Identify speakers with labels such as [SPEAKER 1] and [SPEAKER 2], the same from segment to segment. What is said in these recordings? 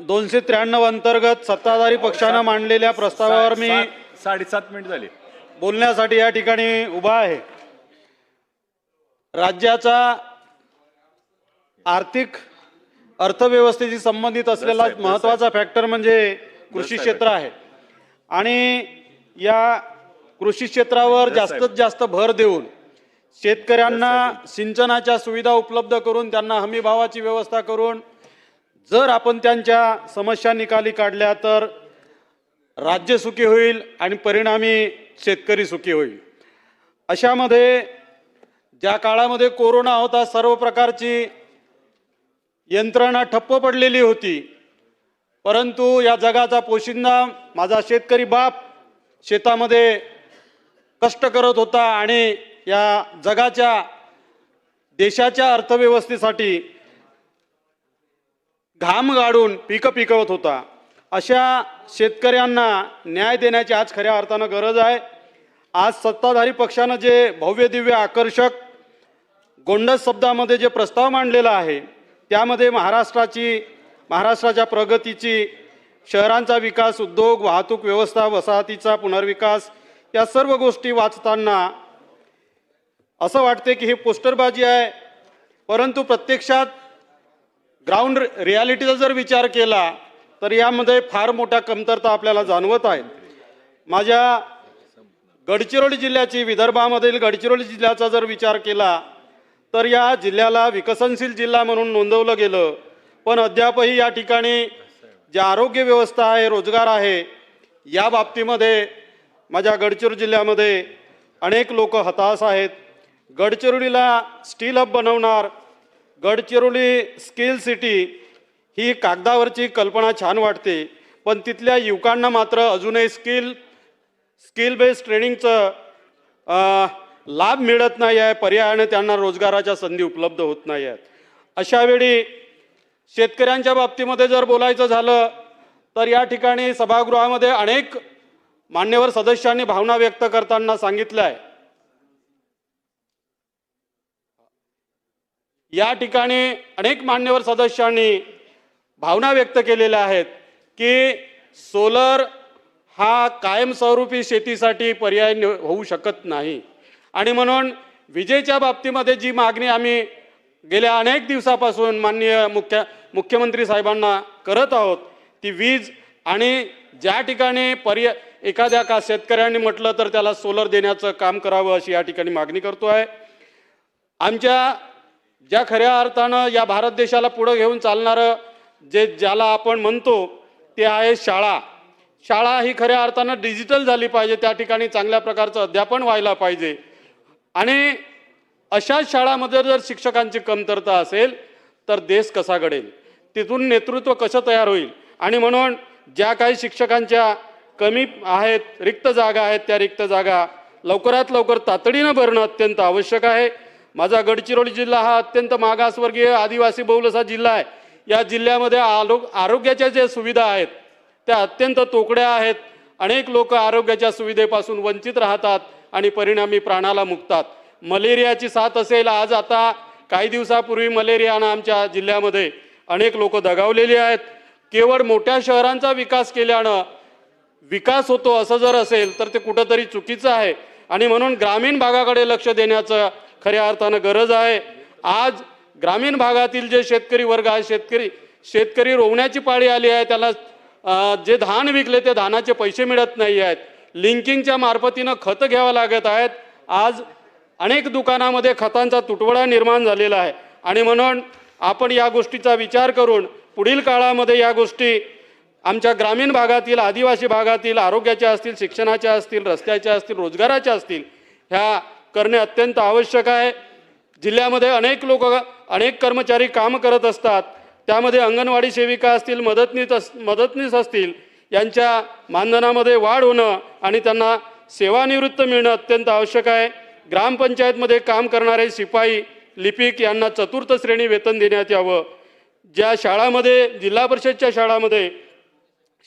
[SPEAKER 1] दोनशे त्र्याण्णव अंतर्गत सत्ताधारी पक्षानं मांडलेल्या प्रस्तावावर मी
[SPEAKER 2] सात- साडेसात मिनिट झाले.
[SPEAKER 1] बोलण्यासाठी या ठिकाणी उभा आहे. राज्याचा आर्थिक अर्थव्यवस्थेशी संबंधित असलेला महत्त्वाचा फॅक्टर म्हणजे कृषी. क्षेत्र आहे. आणि या कृषी क्षेत्रावर
[SPEAKER 2] जस
[SPEAKER 1] जास्तीत. जास्त भर देऊन शेतकऱ्यांना सिंचनाच्या सुविधा उपलब्ध करून त्यांना हमी भावाची व्यवस्था करून जर आपण त्यांच्या समस्या निकाली काढल्या तर राज्य सुखी होईल आणि परिणामी शेतकरी सुखी होईल. अशामध्ये ज्या काळामध्ये कोरोना होता सर्व प्रकारची यंत्रणा ठप्प पडलेली होती. परंतु या जगाचा पोशिंदा माझा शेतकरी बाप शेतामध्ये कष्ट करत होता आणि या जगाच्या देशाच्या अर्थव्यवस्थेसाठी घाम गाडून पिकं पिकवत होता. अशा शेतकऱ्यांना न्याय देण्याची आज खऱ्या अर्थानं गरज आहे. आज सत्ताधारी पक्षानं जे भव्य दिव्य आकर्षक गोंडस शब्दामध्ये जे प्रस्ताव मांडलेला आहे त्यामध्ये महाराष्ट्राची महाराष्ट्राच्या प्रगतीची शहरांचा विकास उद्योग वाहतूक व्यवस्था वसाहतीचा पुनर्विकास या सर्व गोष्टी वाचताना असं वाटते की ही पोस्टरबाजी आहे. परंतु प्रत्यक्षात ग्राउंड रियालिटीचा जर विचार केला तर यामध्ये फार मोठ्या कमतरता आपल्याला जाणवत आहेत. माझ्या गडचिरोली जिल्ह्याची विदर्भामधील गडचिरोली जिल्ह्याचा जर विचार केला तर या जिल्ह्याला विकसनशील जिल्हा म्हणून नोंदवलं गेलं. पण अद्यापही या ठिकाणी जे आरोग्य व्यवस्था आहे रोजगार आहे या बाबतीमध्ये माझ्या गडचिरोली जिल्ह्यामध्ये अनेक लोक हताश आहेत. गडचिरोलीला स्टील हब बनवणार गडचिरोली स्किल सिटी ही कागदावरची कल्पना छान वाटते पण तिथल्या युवकांना मात्र अजूनही स्किल स्किल बेस्ड ट्रेनिंगचं लाभ मिळत नाही आहे. पर्यायाने त्यांना रोजगाराच्या संधी उपलब्ध होत नाही आहेत. अशावेळी शेतकऱ्यांच्या बाबतीमध्ये जर बोलायचं झालं तर या ठिकाणी सभागृहामध्ये अनेक मान्यवर सदस्यांनी भावना व्यक्त करताना सांगितलं आहे या ठिकाणी अनेक मान्यवर सदस्यांनी भावना व्यक्त केलेल्या आहेत की सोलर हा कायमस्वरूपी शेतीसाठी पर्याय होऊ शकत नाही. आणि म्हणून विजेच्या बाबतीमध्ये जी मागणी आम्ही गेल्या अनेक दिवसापासून माननीय मुख्य मुख्यमंत्री साहेबांना करत आहोत ती वीज आणि ज्या ठिकाणी पर्य एखाद्या का शेतकऱ्यांनी म्हटलं तर त्याला सोलर देण्याचं काम करावं अशी या ठिकाणी मागणी करतो आहे आमच्या ज्या खऱ्या अर्थानं या भारत देशाला पुढं घेऊन चालणारं जे ज्याला आपण म्हणतो ते आहे शाळा. शाळा ही खऱ्या अर्थानं डिजिटल झाली पाहिजे त्या ठिकाणी चांगल्या प्रकारचं अध्यापन व्हायला पाहिजे. आणि अशा शाळामध्ये जर शिक्षकांची कमतरता असेल तर देश कसा घडेल? तिथून नेतृत्व कसं तयार होईल? आणि म्हणून ज्या काही शिक्षकांच्या कमी आहेत रिक्त जागा आहेत त्या रिक्त जागा लवकरात लवकर तातडीनं भरणं अत्यंत आवश्यक आहे. माझा गडचिरोली जिल्हा हा अत्यंत मागासवर्गीय आदिवासी बहुल असा जिल्हा आहे. या जिल्ह्यामध्ये आलो आरोग्याच्या ज्या सुविधा आहेत त्या अत्यंत तोकड्या आहेत. अनेक लोक आरोग्याच्या सुविधेपासून वंचित राहतात आणि परिणामी प्राणाला मुकतात. मलेरियाची साथ असेल आज आता काही दिवसापूर्वी मलेरियानं आमच्या जिल्ह्यामध्ये अनेक लोक दगावलेली आहेत. केवळ मोठ्या शहरांचा विकास केल्यानं विकास होतो असं जर असेल तर ते कुठंतरी चुकीचं आहे. आणि म्हणून ग्रामीण भागाकडे लक्ष देण्याचं खऱ्या अर्थानं गरज आहे. आज ग्रामीण भागातील जे शेतकरी वर्ग आहे शेतकरी शेतकरी रोवण्याची पाळी आली आहे त्याला जे धान विकले ते धानाचे पैसे मिळत नाही आहेत. लिंकिंगच्या मार्फतीनं खतं घ्यावं लागत आहेत. आज अनेक दुकानामध्ये खतांचा तुटवडा निर्माण झालेला आहे. आणि म्हणून आपण या गोष्टीचा विचार करून पुढील काळामध्ये या गोष्टी आमच्या ग्रामीण भागातील आदिवासी भागातील आरोग्याच्या असतील शिक्षणाच्या असतील रस्त्याच्या असतील रोजगाराच्या असतील ह्या करणे अत्यंत आवश्यक आहे. जिल्ह्यामध्ये अनेक लोक अनेक कर्मचारी काम करत असतात. त्यामध्ये अंगणवाडी सेविका असतील मदतनीस अस मदतनीस असतील यांच्या मानधनामध्ये वाढ होणं आणि त्यांना सेवानिवृत्त मिळणं अत्यंत आवश्यक आहे. ग्रामपंचायतमध्ये काम करणारे शिपाई लिपिक यांना चतुर्थ श्रेणी वेतन देण्यात यावं. ज्या शाळामध्ये जिल्हा परिषदच्या शाळामध्ये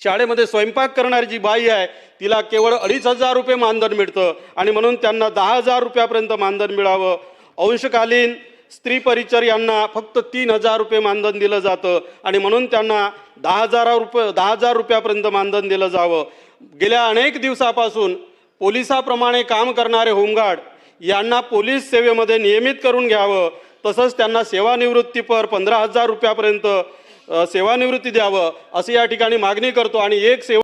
[SPEAKER 1] शाळेमध्ये स्वयंपाक करणारी जी बाई आहे तिला केवळ अडीच हजार रुपये मानधन मिळतं आणि म्हणून त्यांना दहा हजार रुपयापर्यंत मानधन मिळावं. अंशकालीन स्त्री परिचर यांना फक्त तीन हजार रुपये मानधन दिलं जातं आणि म्हणून त्यांना दहा हजारा रुपये दहा हजार रुपयापर्यंत मानधन दिलं जावं. गेल्या अनेक दिवसापासून पोलिसाप्रमाणे काम करणारे होमगार्ड यांना पोलीस सेवेमध्ये नियमित करून घ्यावं. तसंच त्यांना सेवानिवृत्तीपर पंधरा हजार रुपयापर्यंत सेवानिवृत्ती द्यावं असं या ठिकाणी मागणी करतो आणि एक सेवा